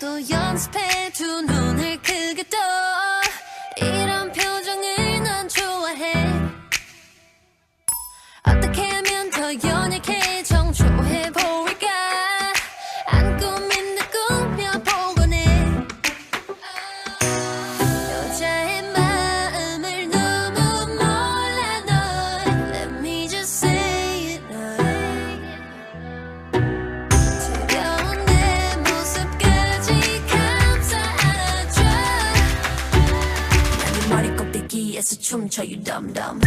또 연습해줘. 눈을 크게 떠. 이런 표정을 난 좋아해. 어떻게 Ayakkabıdaki suçum çayı dam dam